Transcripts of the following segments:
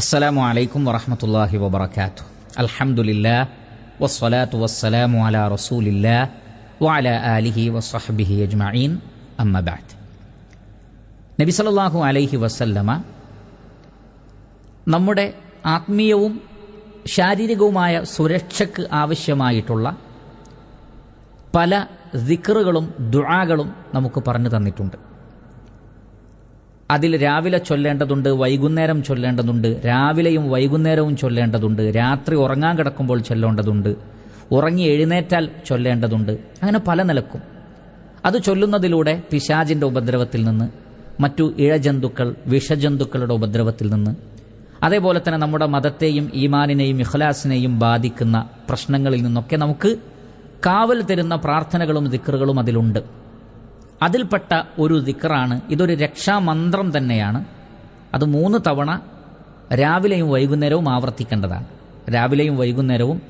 السلام عليكم ورحمة الله وبركاته الحمد لله والصلاة والسلام على رسول الله وعلى آله وصحبه أجمعين أما بعد നബി സല്ലല്ലാഹു അലൈഹി വസല്ലമ നമ്മുടെ ആത്മീയവും ശാരീരികവുമായ സുരക്ഷയ്ക്ക് ആവശ്യമായിട്ടുള്ള പല ദിക്റുകളും ദുആകളും നമുക്ക് പറഞ്ഞു തന്നിട്ടുണ്ട് അതിൽ രാവിലെ ചൊല്ലേണ്ടതുണ്ട് വൈകുന്നേരം ചൊല്ലേണ്ടതുണ്ട് രാവിലെയും വൈകുന്നേരവും ചൊല്ലേണ്ടതുണ്ട് രാത്രി ഉറങ്ങാൻ കിടക്കുമ്പോൾ ചൊല്ലേണ്ടതുണ്ട് ഉറങ്ങി എഴുന്നേറ്റാൽ ചൊല്ലേണ്ടതുണ്ട് അങ്ങനെ പല നിലക്കും. അത് ചൊല്ലുന്നതിലൂടെ പിശാജിന്റെ ഉപദ്രവത്തിൽ നിന്ന് മറ്റു ഇഴജന്തുക്കൾ വിഷജന്തുക്കളുടെ ഉപദ്രവത്തിൽ നിന്ന് അതേപോലെ തന്നെ നമ്മുടെ മതത്തെയും ഈമാനിനെയും ഇഖ്ലാസിനെയും ബാധിക്കുന്ന പ്രശ്നങ്ങളിൽ നിന്നൊക്കെ നമുക്ക് കാവൽ തരുന്ന പ്രാർത്ഥനകളും ദിക്കറുകളും അതിലുണ്ട്. അതിൽപ്പെട്ട ഒരു ദിക്റാണ്. ഇതൊരു രക്ഷാമന്ത്രം തന്നെയാണ്. അത് മൂന്ന് തവണ രാവിലെയും വൈകുന്നേരവും ആവർത്തിക്കേണ്ടതാണ്. രാവിലെയും വൈകുന്നേരവും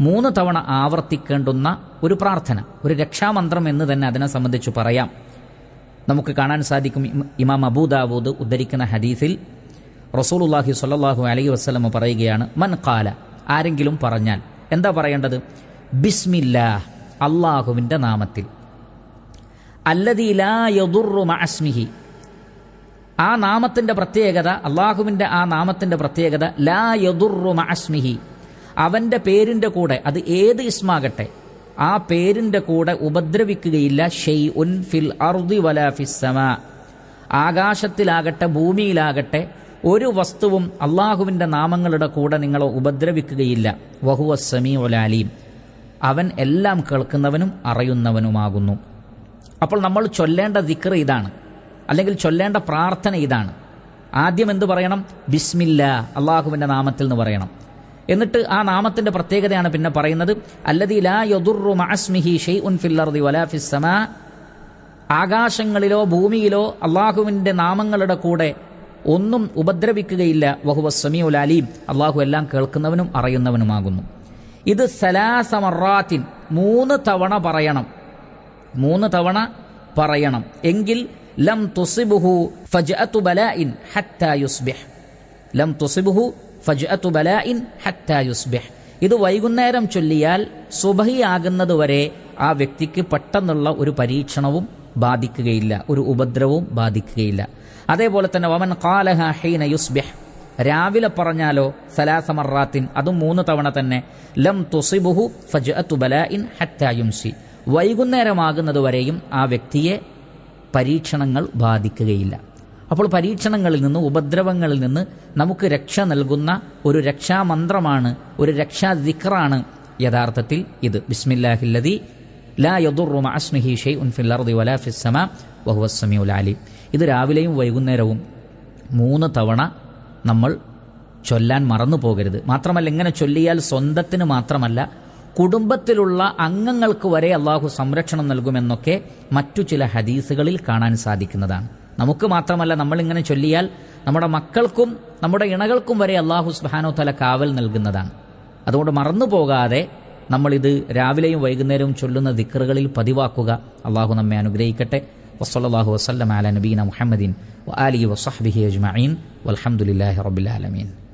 മൂന്ന് തവണ ആവർത്തിക്കേണ്ടുന്ന ഒരു പ്രാർത്ഥന ഒരു രക്ഷാമന്ത്രം എന്ന് തന്നെ അതിനെ സംബന്ധിച്ച് പറയാം. നമുക്ക് കാണാൻ സാധിക്കും ഇമാം അബൂദാവൂദ് ഉദ്ധരിക്കുന്ന ഹദീസിൽ റസൂലുള്ളാഹി സ്വല്ലല്ലാഹു അലൈഹി വസ്ലമ പറയുകയാണ് മൻ കാല ആരെങ്കിലും പറഞ്ഞാൽ എന്താ പറയേണ്ടത്? ബിസ്മില്ലാ അള്ളാഹുവിന്റെ നാമത്തിൽ. അല്ലദീ ലാ മഅസ്മിഹി ആ നാമത്തിന്റെ പ്രത്യേകത അള്ളാഹുവിന്റെ ആ നാമത്തിന്റെ പ്രത്യേകത ലാ യദുറു മഅസ്മിഹി അവന്റെ പേരിന്റെ കൂടെ അത് ഏത് ഇസ്മാകട്ടെ ആ പേരിന്റെ കൂടെ ഉപദ്രവിക്കുകയില്ല. ഷെയ് ഉൻ ഫിൽ അർദി വലാ ഫിസ് സമാ. ആകാശത്തിലാകട്ടെ ഭൂമിയിലാകട്ടെ ഒരു വസ്തുവും അള്ളാഹുവിന്റെ നാമങ്ങളുടെ കൂടെ നിങ്ങളെ ഉപദ്രവിക്കുകയില്ല. വഹുവ സമീ ഒലാലീം അവൻ എല്ലാം കേൾക്കുന്നവനും അറിയുന്നവനുമാകുന്നു. അപ്പോൾ നമ്മൾ ചൊല്ലേണ്ട ദിക്ർ ഇതാണ്. അല്ലെങ്കിൽ ചൊല്ലേണ്ട പ്രാർത്ഥന ഇതാണ്. ആദ്യം എന്ത് പറയണം? ബിസ്മില്ല അള്ളാഹുവിന്റെ നാമത്തിൽ എന്ന് പറയണം. എന്നിട്ട് ആ നാമത്തിന്റെ പ്രത്യേകതയാണ് പിന്നെ പറയുന്നത്. അല്ലദീ ലാ വലാ ആകാശങ്ങളിലോ ഭൂമിയിലോ അള്ളാഹുവിന്റെ നാമങ്ങളുടെ കൂടെ ഒന്നും ഉപദ്രവിക്കുകയില്ല. വഹുവ സമീഉൽ അലീം. അള്ളാഹു എല്ലാം കേൾക്കുന്നവനും അറിയുന്നവനുമാകുന്നു. ഇത് സലാസമറാത്തിൻ മൂന്ന് തവണ പറയണം. മൂന്ന് തവണ പറയണം. എങ്കിൽ ലം തുസിബുഹു ഫജ്അതു ബലാഇൻ ഹത്താ യുസ്ബിഹ്. ലം തുസിബുഹു ഫജ്അതു ബലാഇൻ ഹത്താ യുസ്ബിഹ്. ഇത് വൈകുന്നേരം ചൊല്ലിയാൽ സുബഹിയാകുന്നത് വരെ ആ വ്യക്തിക്ക് പെട്ടെന്നുള്ള ഒരു പരീക്ഷണവും ബാധിക്കുകയില്ല. ഒരു ഉപദ്രവവും ബാധിക്കുകയില്ല. അതേപോലെ തന്നെ വമൻ ഖാലഹ ഹീന യുസ്ബിഹ്. രാവിലെ പറഞ്ഞാലോ സലാസമറാത്തിൻ അതും മൂന്ന് തവണ തന്നെ. ലം തുസിബുഹു ഫജ്അതു ബലാഇൻ ഹത്താ യുംസി. വൈകുന്നേരമാകുന്നത് വരെയും ആ വ്യക്തിയെ പരീക്ഷണങ്ങൾ ബാധിക്കുകയില്ല. അപ്പോൾ പരീക്ഷണങ്ങളിൽ നിന്ന് ഉപദ്രവങ്ങളിൽ നിന്ന് നമുക്ക് രക്ഷ നൽകുന്ന ഒരു രക്ഷാമന്ത്രമാണ് ഒരു രക്ഷാ ദിക്റാണ് യഥാർത്ഥത്തിൽ ഇത്. ബിസ്മില്ലാഹില്ലതി ലാ യദുറു മഅസ്മിഹി ഷൈഉൻ ഫിൽ അർദി വലാ ഫിസ് സമാ വഹുവ സമീഉൽ അലീം. ഇത് രാവിലെയും വൈകുന്നേരവും മൂന്ന് തവണ നമ്മൾ ചൊല്ലാൻ മറന്നു പോകരുത് മാത്രമല്ല ഇങ്ങനെ ചൊല്ലിയാൽ സ്വന്തത്തിന് മാത്രമല്ല കുടുംബത്തിലുള്ള അംഗങ്ങൾക്ക് വരെ അള്ളാഹു സംരക്ഷണം നൽകുമെന്നൊക്കെ മറ്റു ചില ഹദീസുകളിൽ കാണാൻ സാധിക്കുന്നതാണ്. നമുക്ക് മാത്രമല്ല നമ്മളിങ്ങനെ ചൊല്ലിയാൽ നമ്മുടെ മക്കൾക്കും നമ്മുടെ ഇണകൾക്കും വരെ അള്ളാഹു സുബാനോ തല കാവൽ നൽകുന്നതാണ്. അതുകൊണ്ട് മറന്നു പോകാതെ നമ്മളിത് രാവിലെയും വൈകുന്നേരവും ചൊല്ലുന്ന ദിക്കറുകളിൽ പതിവാക്കുക. അള്ളാഹു നമ്മെ അനുഗ്രഹിക്കട്ടെ. വസ്സലാഹു വസ്ലം അല നബീന മുഹമ്മദീൻ വ ആലി വസഹബിഹി അജ്മീൻ വലഹമുല്ലാഹി റബ്ബിൽ ആലമീൻ.